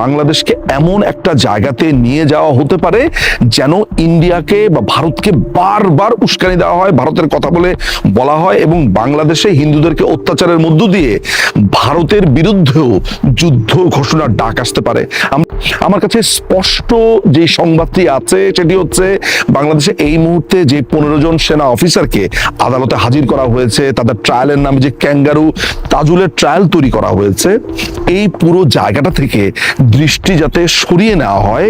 বাংলাদেশকে এমন একটা জায়গাতে নিয়ে যাওয়া হতে পারে যেন ইন্ডিয়াকে বা ভারতকে বারবার উস্কানি দেওয়া হয়, ভারতের কথা বলে বলা হয় এবং বাংলাদেশে হিন্দুদেরকে অত্যাচারের মধ্য দিয়ে ভারতের বিরুদ্ধেও যুদ্ধ ঘোষণার ডাক আসতে পারে। আমার কাছে স্পষ্ট যে সংবাদটি আছে সেটি হচ্ছে বাংলাদেশে এই মুহূর্তে যে পনেরো জন সেনা অফিসারকে আদালতে হাজির করা হয়েছে, তাদের ট্রায়ালের নামে যে ক্যাঙ্গারু তাজুলের ট্রায়াল তৈরি করা হয়েছে, এই পুরো জায়গাটা থেকে দৃষ্টি যাতে সরিয়ে নেওয়া হয়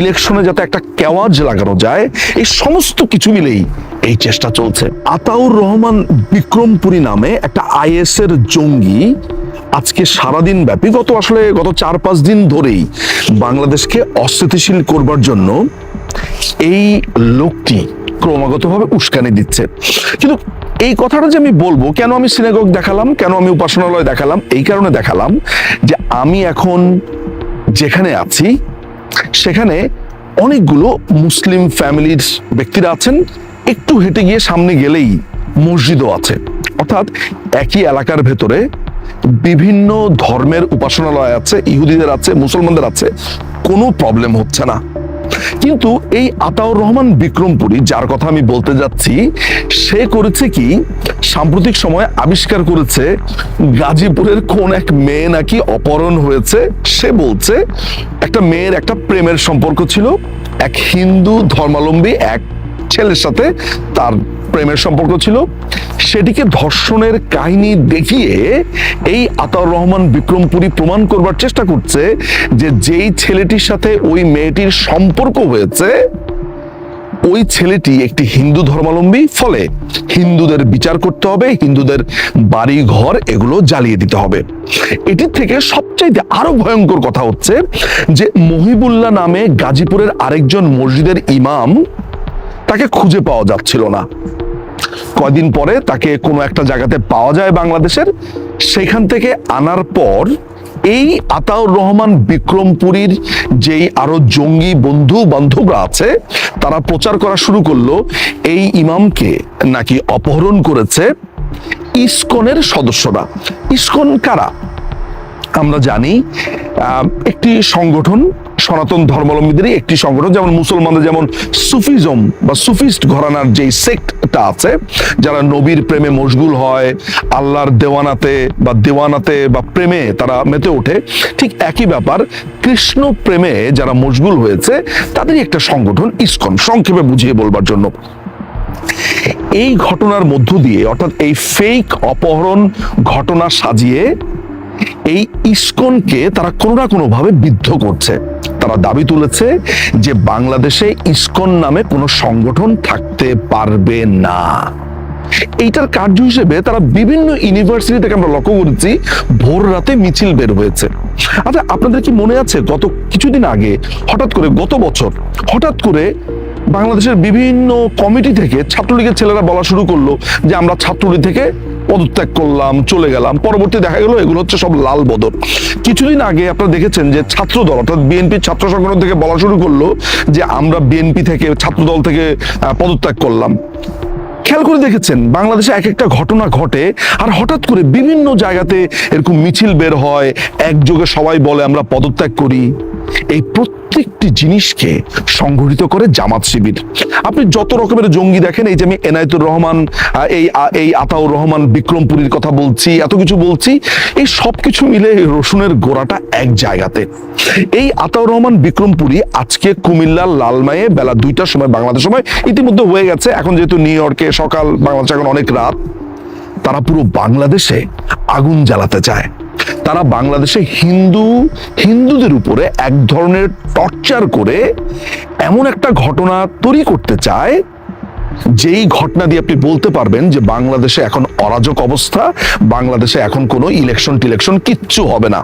ইলেকশনে যাতে একটা কেওয়াজ লাগানো যায়, এই সমস্ত কিছু মিলেই এই চেষ্টা চলছে। আতাউর রহমান বিক্রমপুরী নামে একটা আইএস এর জঙ্গি আজকে সারাদিন ব্যাপী, গত আসলে গত চার পাঁচ দিন ধরেই বাংলাদেশকে অস্থিতিশীল করবার জন্য এই লোকটি ক্রমাগতভাবে উস্কানি দিচ্ছে। কিন্তু এই কথাটা যে আমি বলব, কেন আমি সিনেগগ দেখালাম, কেন আমি উপাসনালয় দেখালাম, এই কারণে দেখালাম যে আমি এখন যেখানে আছি, সেখানে অনেকগুলো মুসলিম ফ্যামিলির ব্যক্তিরা আছেন। একটু হেঁটে গিয়ে সামনে গেলেই মসজিদও আছে। অর্থাৎ একই এলাকার ভেতরে বিভিন্ন ধর্মের উপাসনালয় আছে, ইহুদিদের আছে, মুসলমানদের আছে, কোনো প্রবলেম হচ্ছে না। কিন্তু এই আতাউর রহমান বিক্রমপুরী, যার কথা আমি বলতে যাচ্ছি, সে করেছে কি? সাম্প্রতিক সময়ে আবিষ্কার করেছে গাজীপুরের কোন এক মেয়ে নাকি অপহরণ হয়েছে। সে বলছে, একটা মেয়ের একটা প্রেমের সম্পর্ক ছিল, এক হিন্দু ধর্মাবলম্বী এক ছেলের সাথে তার প্রেমের সম্পর্ক ছিল। সেটিকে ধর্ষণের কাহিনী দেখিয়ে এই আতাউর রহমান বিক্রমপুরী প্রমাণ করবার চেষ্টা করছে যে যেই ছেলেটির সাথে ওই মেয়েটির সম্পর্ক হয়েছে, ওই ছেলেটি একটি হিন্দু ধর্মাবলম্বী। ফলে হিন্দুদের বিচার করতে হবে, হিন্দুদের বাড়ি ঘর এগুলো জ্বালিয়ে দিতে হবে। এটির থেকে সবচাইতে আরও ভয়ঙ্কর কথা হচ্ছে যে মহিবুল্লাহ নামে গাজীপুরের আরেকজন মসজিদের ইমাম তাকে খুঁজে পাওয়া যাচ্ছিল না। কয়দিন পরে তাকে কোনো একটা জায়গাতে পাওয়া যায় বাংলাদেশের। সেখান থেকে আনার পর এই আতাউর রহমান বিক্রমপুরীর যেই আরও জঙ্গি বন্ধু বান্ধবরা আছে, তারা প্রচার করা শুরু করল। এই ইমামকে নাকি অপহরণ করেছে ইসকনের সদস্যরা। ইসকন কারা? আমরা জানি একটি সংগঠন সনাতন ধর্মাবলম্বীদেরই একটি সংগঠন, যেমন মুসলমানদের যেমন সুফিজম বা সুফিস্ট ঘরানার যে সেক্টটা আছে, যারা নবীর প্রেমে মশগুল হয়, আল্লাহর দেওয়ানাতে বা দেওয়ানাতে বা প্রেমে তারা মেতে ওঠে, ঠিক একই ব্যাপার, কৃষ্ণ প্রেমে যারা মশগুল হয়েছে, তাদেরই একটা সংগঠন ইসকন, সংক্ষেপে বুঝিয়ে বলবার জন্য। এই ঘটনার মধ্য দিয়ে, অর্থাৎ এই ফেক অপহরণ ঘটনা সাজিয়ে, এই ইস্কনকে তারা কোনো না কোনো ভাবে বিদ্ধ করছে। তারা দাবি তুলেছে যে বাংলাদেশে ইসকন নামে কোনো সংগঠন থাকতে পারবে না। এইটার কার্য হিসেবে তারা বিভিন্ন ইউনিভার্সিটি থেকে আমরা লক্ষ্য করেছি, ভোর রাতে মিছিল বের হয়েছে। আচ্ছা আপনাদের কি মনে আছে গত কিছুদিন আগে, হঠাৎ করে গত বছর, হঠাৎ করে বাংলাদেশের বিভিন্ন কমিটি থেকে ছাত্রলীগের ছেলেরা বলা শুরু করল যে আমরা ছাত্রলীগ থেকে পদত্যাগ করলাম, চলে গেলাম। পরবর্তী দেখা গেল, এগুলো হচ্ছে সব লাল বদল। কিছুদিন আগে আপনারা দেখেছেন যে ছাত্র দল অর্থাৎ বিএনপি ছাত্র সংগঠন থেকে বলা শুরু করল যে আমরা বিএনপি থেকে ছাত্র দল থেকে পদত্যাগ করলাম। খেয়াল করে দেখেছেন, বাংলাদেশে এক একটা ঘটনা ঘটে, আর হঠাৎ করে বিভিন্ন জায়গাতে এরকম মিছিল বের হয়, একযোগে সবাই বলে আমরা পদত্যাগ করি। এই প্রত্যেকটি জিনিসকে সংগঠিত করে জামাত শিবির। আপনি যত রকমের জঙ্গি দেখেন, এই যে আমি এনায়েতুর রহমান এই এই আতাউর রহমান, বিক্রমপুরীর কথা বলছি, এত কিছু বলছি, এই সব কিছু মিলে রসুনের গোড়াটা এক জায়গাতে। এই আতাউর রহমান, বিক্রমপুরী আজকে কুমিল্লার লালমায়ে বেলা দুইটার সময় বাংলাদেশ সময়, ইতিমধ্যে হয়ে গেছে। এখন যেহেতু নিউ ইয়র্কে সকাল, বাংলাদেশ এখন অনেক রাত, তারা পুরো বাংলাদেশে আগুন জ্বালাতে চায়। তারা বাংলাদেশে হিন্দু, হিন্দুদের উপরে এক ধরনের টর্চার করে এমন একটা ঘটনা তৈরি করতে চায়, যেই ঘটনা দিয়ে আপনি বলতে পারবেন যে বাংলাদেশে এখন অরাজক অবস্থা, বাংলাদেশে এখন কোনো ইলেকশন টিলেকশন কিচ্ছু হবে না।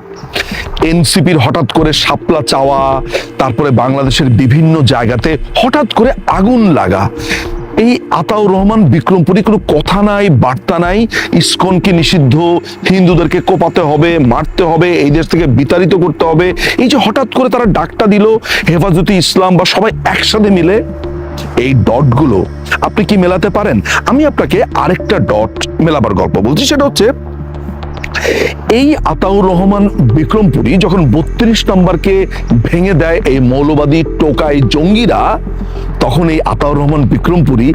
এনসিপির হঠাৎ করে শাপলা চাওয়া, তারপরে বাংলাদেশের বিভিন্ন জায়গাতে হঠাৎ করে আগুন লাগা এই আতাউর রহমান বিক্রমপুরী কোনো কথা নাই, বার্তা নাই। ইস্কনকে নিষিদ্ধ, হিন্দুদেরকে কোপাতে হবে, মারতে হবে, এই দেশ থেকে বিতাড়িত করতে হবে। এই যে হঠাৎ করে তারা ডাকটা দিল, হেফাজতি ইসলাম বা সবাই একসাথে মিলে, এই ডটগুলো আপনি কি মেলাতে পারেন? আমি আপনাকে আরেকটা ডট মেলাবার গল্প বলছি, সেটা হচ্ছে এই আতাউর রহমান বিক্রমপুরী যখন বত্রিশ নম্বরকে ভেঙে দেয় এই মৌলবাদী টোকাই জঙ্গিরা, তখন এই আতাউর রহমান বিক্রমপুরী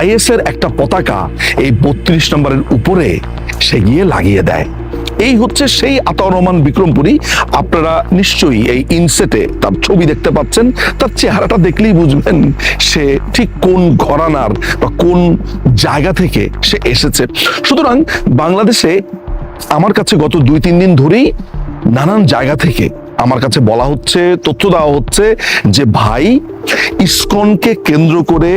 আইএসের একটা পতাকা এই বত্রিশ নম্বরের উপরে সে গিয়ে লাগিয়ে দেয়। এই হচ্ছে সেই আতাউর রহমান বিক্রমপুরী। আপনারা নিশ্চয়ই এই ইনসেটে তার ছবি দেখতে পাচ্ছেন, তার চেহারাটা দেখলেই বুঝবেন সে ঠিক কোন ঘরানার বা কোন জায়গা থেকে সে এসেছে। সুতরাং বাংলাদেশে আমার কাছে গত দুই তিন দিন ধরেই নানান জায়গা থেকে আমার কাছে বলা হচ্ছে, তথ্য দেওয়া হচ্ছে যে ভাই ইসকনকে কেন্দ্র করে,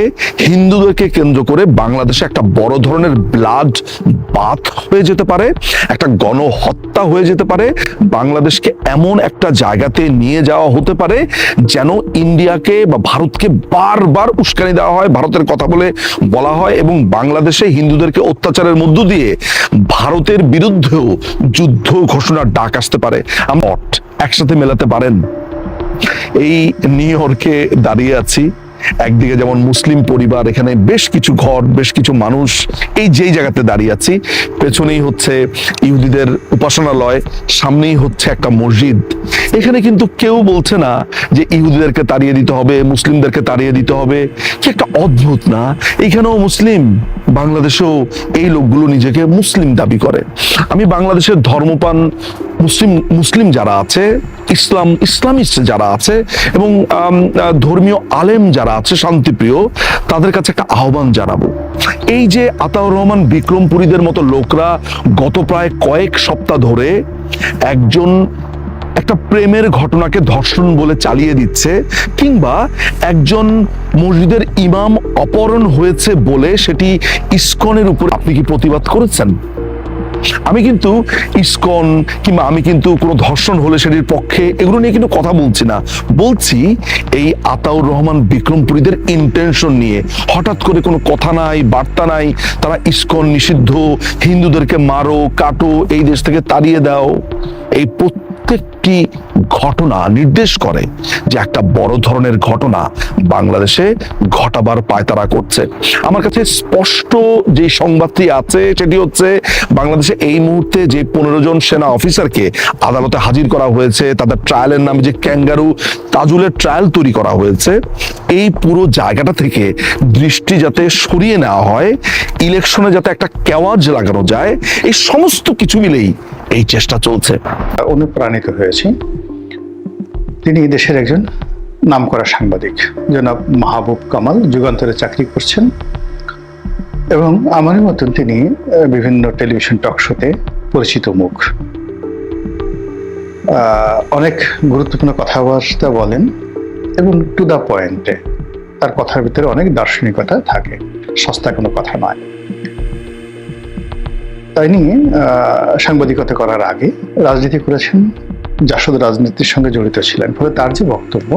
হিন্দুদেরকে কেন্দ্র করে বাংলাদেশে একটা বড় ধরনের ব্লাড বাথ হয়ে যেতে পারে, একটা গণহত্যা হয়ে যেতে পারে, বাংলাদেশকে এমন একটা জায়গাতে নিয়ে যাওয়া হতে পারে যেন ইন্ডিয়াকে বা ভারতকে বারবার উস্কানি দেওয়া হয়, ভারতের কথা বলে বলা হয় এবং বাংলাদেশে হিন্দুদেরকে অত্যাচারের মধ্য দিয়ে ভারতের বিরুদ্ধেও যুদ্ধ ঘোষণার ডাক আসতে পারে। আমরা একসাথে মেলাতে পারেন। এই নিউ ইয়র্কে দাঁড়িয়ে আছি। একদিকে যেমন মুসলিম পরিবার, এখানে বেশ কিছু ঘর, বেশ কিছু মানুষ এই যেই জায়গাতে দাঁড়িয়ে আছি, পেছনেই হচ্ছে ইহুদিদের উপাসনালয়, সামনেই হচ্ছে একটা মসজিদ। এখানে কিন্তু কেউ বলছে না যে ইহুদিদেরকে তাড়িয়ে দিতে হবে, মুসলিমদেরকে তাড়িয়ে দিতে হবে। কি একটা অদ্ভুত না? এখানেও মুসলিম, বাংলাদেশেও এই লোকগুলো নিজেকে মুসলিম দাবি করে। আমি বাংলাদেশের ধর্মপান মুসলিম মুসলিম যারা আছে, ইসলাম, ইসলামিস্ট যারা আছে এবং ধর্মীয় আলেম যারা আছে শান্তিপ্রিয়, তাদের কাছে একটা আহ্বান জানাব। এই যে আতাউর রহমান বিক্রমপুরীদের মতো লোকরা গত প্রায় কয়েক সপ্তাহ ধরে একজন একটা প্রেমের ঘটনাকে ধর্ষণ বলে চালিয়ে দিচ্ছে, কিংবা একজন মসজিদের ইমাম অপহরণ হয়েছে বলে সেটি ইস্কনের উপর আপনি কি প্রতিবাদ করেছেন? আমি কিন্তু ইস্কন কিংবা আমি কিন্তু কোনো ধর্ষণ হলে সেটির পক্ষে এগুলো নিয়ে কিন্তু কথা বলছি না। বলছি এই আতাউর রহমান বিক্রমপুরীদের ইন্টেনশন নিয়ে। হঠাৎ করে কোনো কথা নাই, বার্তা নাই, তারা ইস্কন নিষিদ্ধ, হিন্দুদেরকে মারো, কাটো, এই দেশ থেকে তাড়িয়ে দাও। এই প্রত্যেকটি ঘটনা নির্দেশ করে যে একটা বড় ধরনের ঘটনা বাংলাদেশে ঘটাবার পায়তারা করছে। আমার কাছে স্পষ্ট যে সংবাদটি আছে, সেটি হচ্ছে বাংলাদেশে এই মুহূর্তে যে পনেরো জন সেনা অফিসারকে আদালতে হাজির করা হয়েছে, তাদের ট্রায়ালের নামে যে ক্যাঙ্গারু তাজুলের ট্রায়াল তৈরি করা হয়েছে, এই পুরো জায়গাটা থেকে দৃষ্টি যাতে সরিয়ে নেওয়া হয় ইলেকশনে যাতে একটা কেওয়াজ লাগানো যায়, এই সমস্ত কিছু মিলেই এই চেষ্টা চলছে। অনুপ্রাণিত হয়েছি। তিনি দেশের একজন নামকরা সাংবাদিক। জনাব মাহবুব কামাল যুগান্তরে চাকরি করছেন এবং আমার মতন তিনি বিভিন্ন টেলিভিশন টক শোতে পরিচিত মুখ। অনেক গুরুত্বপূর্ণ কথাবার্তা বলেন এবং টু দ্য পয়েন্টে তার কথার ভিতরে অনেক দার্শনিকতা থাকে। সস্তা কোনো কথা নয়। তাই নিয়ে সাংবাদিকতা করার আগে রাজনীতি করেছেন জাসদ রাজনীতির সঙ্গে জড়িত ছিলেন। ফলে তার যে বক্তব্য,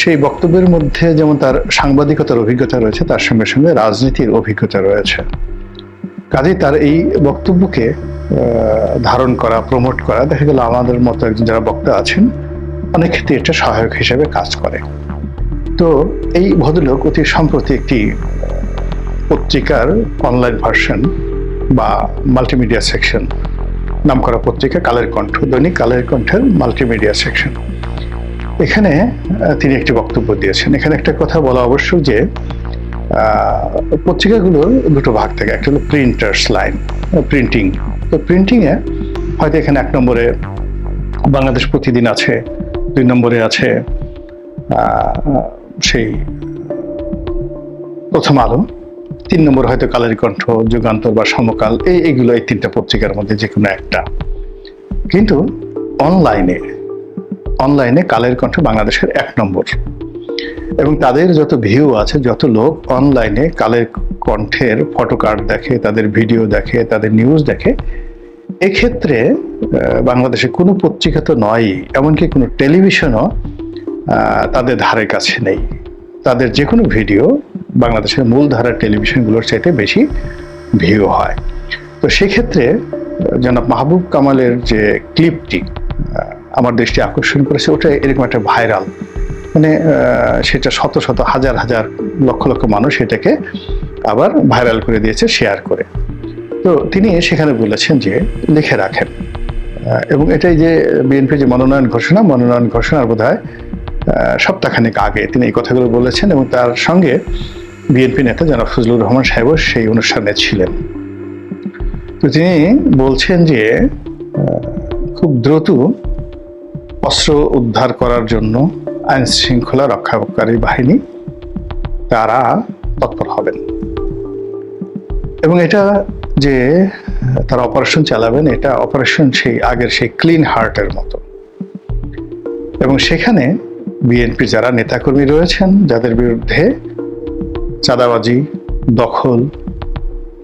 সেই বক্তব্যের মধ্যে যেমন তার সাংবাদিকতার অভিজ্ঞতা রয়েছে, তার সঙ্গে সঙ্গে রাজনীতির অভিজ্ঞতা রয়েছে। কাজেই তার এই বক্তব্যকে ধারণ করা প্রমোট করা, দেখা গেল আমাদের মতো একজন যারা বক্তা আছেন, অনেক ক্ষেত্রে এটা সহায়ক হিসেবে কাজ করে। তো এই ভদ্রলোক অতি সম্প্রতি একটি পত্রিকার অনলাইন ভার্সন বা মাল্টিমিডিয়া সেকশন নামকরা পত্রিকা কালের কণ্ঠ, দৈনিক কালের কণ্ঠের মাল্টিমিডিয়া সেকশন এখানে তিনি একটি বক্তব্য দিয়েছেন। এখানে একটা কথা বলা আবশ্যক যে পত্রিকাগুলোর দুটো ভাগ থাকে। একটা হলো প্রিন্টার্স লাইন প্রিন্টিং তো প্রিন্টিংয়ে হয়তো এখানে এক নম্বরে বাংলাদেশ প্রতিদিন আছে, দুই নম্বরে আছে সেই প্রথম আলো। তিন নম্বর হয়তো কালের কণ্ঠ, যুগান্তর বা সমকাল, এই এগুলো এই তিনটা পত্রিকার মধ্যে যে কোনো একটা। কিন্তু অনলাইনে অনলাইনে কালের কণ্ঠ বাংলাদেশের এক নম্বর। এবং তাদের যত ভিউ আছে, যত লোক অনলাইনে কালের কণ্ঠের ফটোকার্ড দেখে, তাদের ভিডিও দেখে, তাদের নিউজ দেখে, এক্ষেত্রে বাংলাদেশে কোনো পত্রিকা তো নয়ই, এমনকি কোনো টেলিভিশনও তাদের ধারে কাছে নেই। তাদের যে কোনো ভিডিও বাংলাদেশের মূলধারার টেলিভিশনগুলোর চাইতে বেশি ভিউ হয়। তো সেক্ষেত্রে, জনাব মাহবুব কামালের যে ক্লিপটি আমার দৃষ্টি আকর্ষণ করেছে, ওটা এরকম একটা ভাইরাল। মানে সেটা শত শত, হাজার হাজার, লক্ষ লক্ষ মানুষ এটাকে আবার ভাইরাল করে দিয়েছে, শেয়ার করে। তো তিনি সেখানে বলেছেন যে, লিখে রাখেন। এবং এটাই যে বিএনপি যে মনোনয়ন ঘোষণা, মনোনয়ন ঘোষণার বোধ হয় সপ্তাহখানেক আগে তিনি এই কথাগুলো বলেছেন এবং তার সঙ্গে বিএনপি নেতা জনাব ফজলুর রহমান সাহেবও সেই অনুষ্ঠানে ছিলেন। তো তিনি বলছেন যে খুব দ্রুত অস্ত্র উদ্ধার করার জন্য আইন শৃঙ্খলা রক্ষাকারী বাহিনী তারা তৎপর হবেন। এবং এটা যে তারা অপারেশন চালাবেন, এটা অপারেশন সেই আগের সেই ক্লিন হার্টের মতো। এবং সেখানে বিএনপি যারা নেতাকর্মী রয়েছেন, যাদের বিরুদ্ধে চাঁদাবাজি, দখল,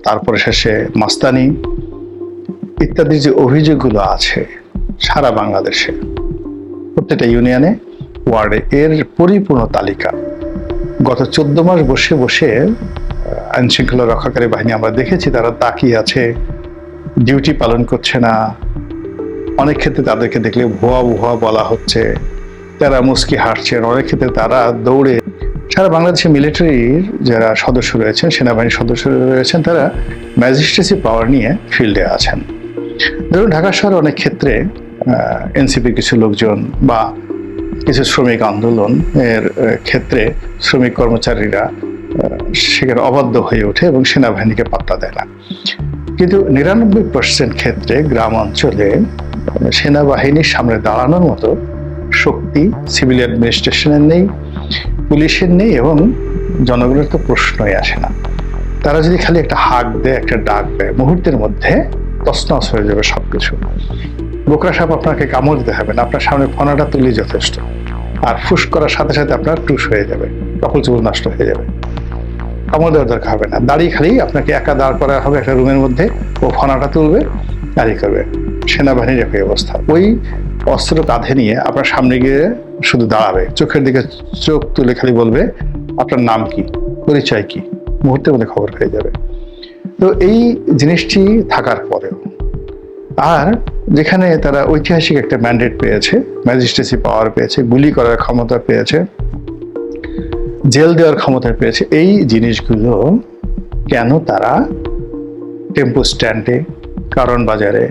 তারপরে শেষে মাস্তানি ইত্যাদি যে অভিযোগগুলো আছে সারা বাংলাদেশে, প্রত্যেকটা ইউনিয়নে, ওয়ার্ডে এর পরিপূর্ণ তালিকা। গত চোদ্দ মাস বসে বসে আইন শৃঙ্খলা রক্ষাকারী বাহিনী আমরা দেখেছি, তারা তাকিয়ে আছে, ডিউটি পালন করছে না। অনেক ক্ষেত্রে তাদেরকে দেখলে ভুয়া ভুয়া বলা হচ্ছে তারা মুস্কি হাঁটছেন, অনেক ক্ষেত্রে তারা দৌড়ে সারা বাংলাদেশের মিলিটারির যারা সদস্য রয়েছেন, সেনাবাহিনীর সদস্য রয়েছেন, তারা ম্যাজিস্ট্রেসি পাওয়ার নিয়ে ফিল্ডে আছেন। ধরুন, ঢাকা শহরে অনেক ক্ষেত্রে এনসিপির কিছু লোকজন বা কিছু শ্রমিক আন্দোলন এর ক্ষেত্রে শ্রমিক কর্মচারীরা সেখানে অবাধ্য হয়ে ওঠে এবং সেনাবাহিনীকে পাত্তা দেয় না। কিন্তু নিরানব্বই পার্সেন্ট ক্ষেত্রে গ্রাম অঞ্চলে সেনাবাহিনীর সামনে দাঁড়ানোর মতো শক্তি সিভিল অ্যাডমিনিস্ট্রেশনের নেই। পুলিশের নেই এবং জনগণের তো প্রশ্নই আসে না। তারা যদি খালি একটা হাক দেয়, একটা ডাক দেয়, মুহূর্তের মধ্যে তছনছ হয়ে যাবে সবকিছু। বোকরা সাহেব আপনাকে কামড় দিতে হবে না, আপনার সামনে ফোনাটা তুলি যথেষ্ট। আর ফুস করার সাথে সাথে আপনার টুস হয়ে যাবে কপাল চুল নষ্ট হয়ে যাবে। কামড় দেওয়ার দরকার হবে না। দাঁড়িয়ে খালি আপনাকে একা দাঁড় করা হবে একটা রুমের মধ্যে, ও ফোনাটা তুলবে, দাঁড়িয়ে করবে সেনাবাহিনীর একই অবস্থা। ওই অস্ত্র কাঁধে নিয়ে আপনার সামনে গিয়ে শুধু দাঁড়াবে। চোখের দিকে চোখ তুলে খালি বলবে, আপনার নাম কি? পরিচয় কি? মুহূর্তে মধ্যে খবর পেয়ে যাবে। তো এই জিনিসটি থাকার পরেও আর যেখানে তারা ঐতিহাসিক একটা ম্যান্ডেট পেয়েছে, ম্যাজিস্ট্রেসি পাওয়ার পেয়েছে, গুলি করার ক্ষমতা পেয়েছে, জেল দেওয়ার ক্ষমতা পেয়েছে, এই জিনিসগুলো কেন তারা টেম্পো স্ট্যান্ডে, কারণ বাজারে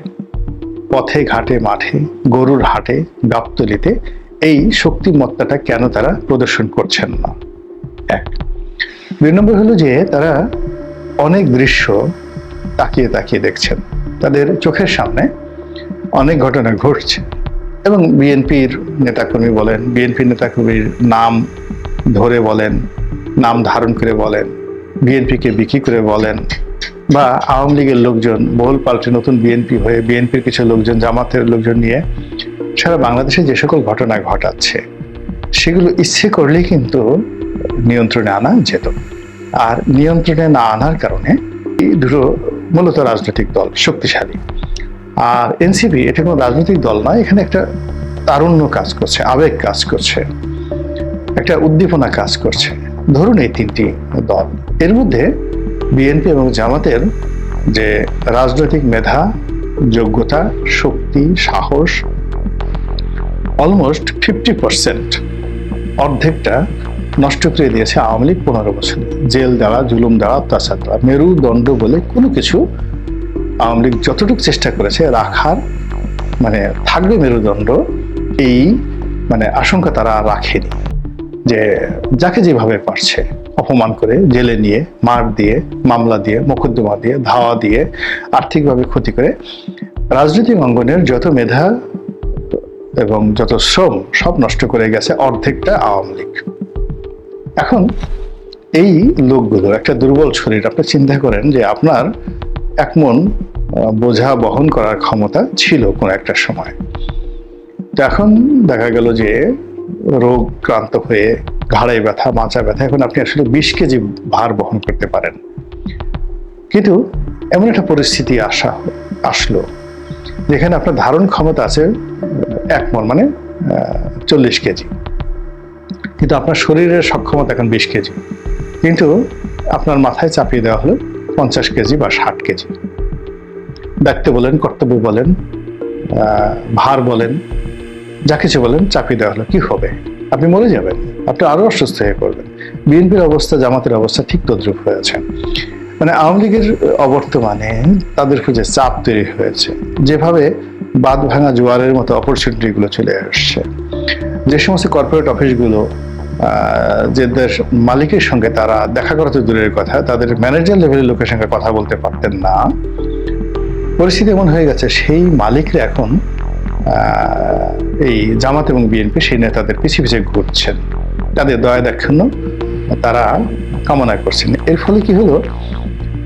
পথে, ঘাটে, মাঠে, গরুর হাটে, গাবতলিতে এই শক্তিমত্তাটা কেন তারা প্রদর্শন করছেন না? এক। দুই নম্বর হলো যে তারা অনেক দৃশ্য তাকিয়ে তাকিয়ে দেখছেন। তাদের চোখের সামনে অনেক ঘটনা ঘটছে। এবং বিএনপির নেতাকর্মী বলেন, বিএনপির নেতাকর্মীর নাম ধরে বলেন, নাম ধারণ করে বলেন, বিএনপিকে বিক্রি করে বলেন বা আওয়ামী লীগের লোকজন, বহুল পাল্টে নতুন বিএনপি হয়ে, বিএনপির কিছু লোকজন, জামাতের লোকজন নিয়ে সারা বাংলাদেশে যে সকল ঘটনা ঘটাচ্ছে, সেগুলো ইচ্ছে করলেই কিন্তু নিয়ন্ত্রণে আনা যেত। আর নিয়ন্ত্রণে না আনার কারণে দুটো মূলত রাজনৈতিক দল শক্তিশালী। আর এনসিপি, এটা কোনো রাজনৈতিক দল নয়, এখানে একটা তারুণ্য কাজ করছে, আবেগ কাজ করছে, একটা উদ্দীপনা কাজ করছে। ধরুন এই তিনটি দল। এর মধ্যে বিএনপি এবং জামাতের যে রাজনৈতিক মেধা, যোগ্যতা, শক্তি, সাহস অলমোস্ট ফিফটি পার্সেন্ট অর্ধেকটা নষ্ট করে দিয়েছে আওয়ামী লীগ পনেরো বছর। জেল দ্বারা, জুলুম দ্বারা, অত্যাচার দেওয়া মেরুদণ্ড বলে কোনো কিছু আওয়ামী লীগ যতটুকু চেষ্টা করেছে রাখার মানে থাকবে মেরুদণ্ড, এই মানে আশঙ্কা তারা রাখেনি যে যাকে যেভাবে পারছে। অপমান করে জেলে নিয়ে, মার দিয়ে, মামলা দিয়ে, মোকদ্দমা দিয়ে, ধাওয়া দিয়ে, আর্থিকভাবে ক্ষতি করে রাজনৈতিক অঙ্গনের যত মেধা এবং যত শ্রম সব নষ্ট করে গেছে অর্ধেকটা আওয়ামী লীগ। এখন এই লোকগুলো একটা দুর্বল শরীর, আপনি চিন্তা করেন যে আপনার এক মন বোঝা বহন করার ক্ষমতা ছিল কোনো একটা সময়। এখন দেখা গেল যে রোগ ক্রান্ত হয়ে, ঘাড়ে ব্যথা মাচা ব্যথা, এখন আপনি আসলে বিশ কেজি ভার বহন করতে পারেন। কিন্তু এমন একটা পরিস্থিতি আসা, আসলো, যেখানে আপনার ধারণ ক্ষমতা আছে, এক মন মানে চল্লিশ কেজি। কিন্তু আপনার শরীরের সক্ষমতা এখন বিশ কেজি। কিন্তু আপনার মাথায় চাপিয়ে দেওয়া হলো পঞ্চাশ কেজি বা ষাট কেজি। দায়িত্ব বলেন, কর্তব্য বলেন ভার বলেন যা কিছু বলেন, চাপিয়ে দেওয়া হলো। কি হবে? আপনি মরে যাবেন। আপনি আরও অসুস্থ হয়ে পড়বেন। বিএনপির অবস্থা, জামাতের অবস্থা ঠিক তদ্রুপ হয়েছে মানে আওয়ামী লীগের অবর্তমানে তাদের খুঁজে চাপ তৈরি হয়েছে। যেভাবে বাদ ভাঙা জোয়ারের মতো অপরচুনিটি গুলো চলে আসছে। যে সমস্ত কর্পোরেট অফিসগুলো যে মালিকের সঙ্গে তারা দেখা করা তো দূরের কথা, তাদের ম্যানেজার লেভেলের লোকের সঙ্গে কথা বলতে পারতেন না। পরিস্থিতি এমন হয়ে গেছে, সেই মালিকরা এখন এই জামাত এবং বিএনপি সেই নেতাদের পিছিয়ে পিছিয়ে ঘুরছেন। তাদের দয়া দাক্ষিণ্য তারা কামনা করছেন। এর ফলে কি হলো?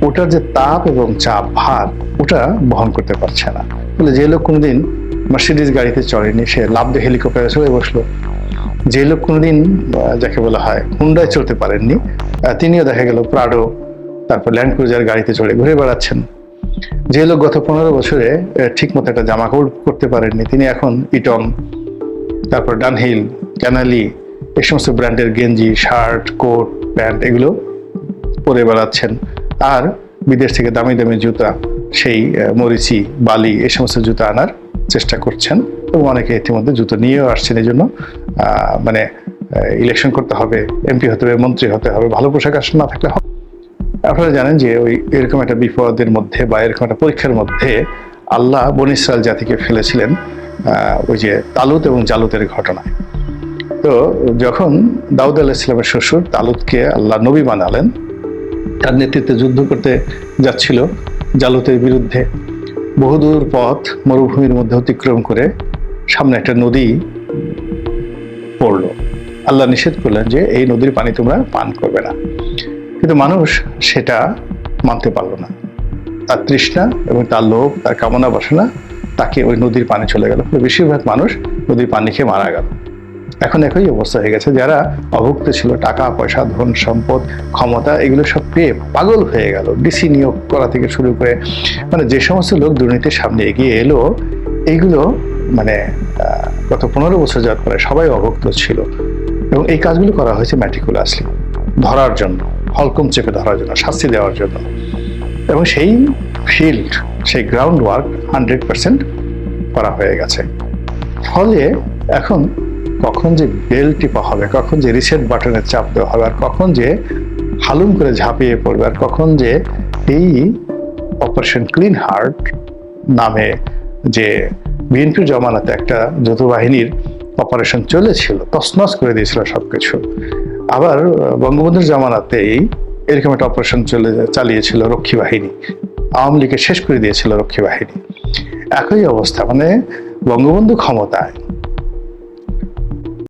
ওটার যে তাপ এবং চাপ, ভার, ওটা বহন করতে পারছে না। বলে যে লোক কোনোদিন মার্সিডিজ গাড়িতে চড়েনি, সে লাভ দিয়ে হেলিকপ্টারে চলে বসল। যে লোক কোনোদিন যাকে বলা হয়, হুন্ডায় চলতে পারেননি তিনিও দেখা গেল প্রাডো তারপর ল্যান্ড ক্রুজার গাড়িতে চড়ে ঘুরে বেড়াচ্ছেন। যে লোক গত পনেরো বছরে ঠিক মতো একটা জামা কাপড় করতে পারেননি, তিনি এখন ইটন তারপর ডানহিল, ক্যানালি, এই সমস্ত ব্র্যান্ডের গেঞ্জি, শার্ট, কোট, প্যান্ট এগুলো পরে বেড়াচ্ছেন আর বিদেশ থেকে দামি দামি জুতা, সেই মরিচি, বালি, এই সমস্ত জুতা আনার চেষ্টা করছেন এবং অনেকে ইতিমধ্যে জুতো নিয়েও আসছেন এই জন্য মানে ইলেকশন করতে হবে, এমপি হতে হবে, মন্ত্রী হতে হবে, ভালো পোশাক আশাক না থাকলে হবে। আপনারা জানেন যে ওই এরকম একটা বিপদের মধ্যে বা এরকম একটা পরীক্ষার মধ্যে আল্লাহ বন ইসরায়েল জাতিকে ফেলেছিলেন ওই যে তালুত এবং জালুতের ঘটনায়। তো যখন দাউদ আলাহ ইসলামের শ্বশুর তালুতকে আল্লাহ নবী বানালেন, তার নেতৃত্বে যুদ্ধ করতে যাচ্ছিল জালুতের বিরুদ্ধে। বহুদূর পথ, মরুভূমির মধ্যে অতিক্রম করে সামনে একটা নদী পড়ল। আল্লাহ নিষেধ করলেন যে, এই নদীর পানি তোমরা পান করবে না। কিন্তু মানুষ সেটা মানতে পারল না। তার তৃষ্ণা এবং তার লোভ, তার কামনা বাসনা তাকে ওই নদীর পানি চলে গেল। বেশিরভাগ মানুষ নদীর পানি খেয়ে মারা গেল। এখন একই অবস্থা হয়ে গেছে। যারা অভুক্ত ছিল, টাকা, পয়সা, ধন, সম্পদ, ক্ষমতা, এগুলো সব পেয়ে পাগল হয়ে গেল। ডিসি নিয়োগ করা থেকে শুরু করে মানে যে সমস্ত লোক দুর্নীতির সামনে এগিয়ে এলো এইগুলো মানে গত পনেরো বছর যাওয়ার পরে সবাই অভুক্ত ছিল। এবং এই কাজগুলো করা হয়েছে ম্যাটিকুলাসলি ধরার জন্য। হলকম চেপে ধরার জন্য, শাস্তি দেওয়ার জন্য। এবং সেই ফিল্ড সেই গ্রাউন্ড ওয়ার্ক হান্ড্রেড পার্সেন্ট করা হয়ে গেছে। ফলে এখন কখন যে বেল টিপা হবে, কখন যে রিসেট বাটনের চাপ দেওয়া হবে, আর কখন যে হালুম করে ঝাঁপিয়ে পড়বে, আর কখন যে এই অপারেশন ক্লিন হার্ট নামে যে বিএনপির জমানাতে একটা যৌথ বাহিনীর অপারেশন চলেছিল, তছনছ করে দিয়েছিল সবকিছু। আবার বঙ্গবন্ধুর জামানাতেই এরকম একটা অপারেশন চলে, চালিয়েছিল রক্ষী বাহিনী। আওয়ামী লীগকে শেষ করে দিয়েছিল রক্ষী বাহিনী। একই অবস্থা মানে বঙ্গবন্ধু ক্ষমতায়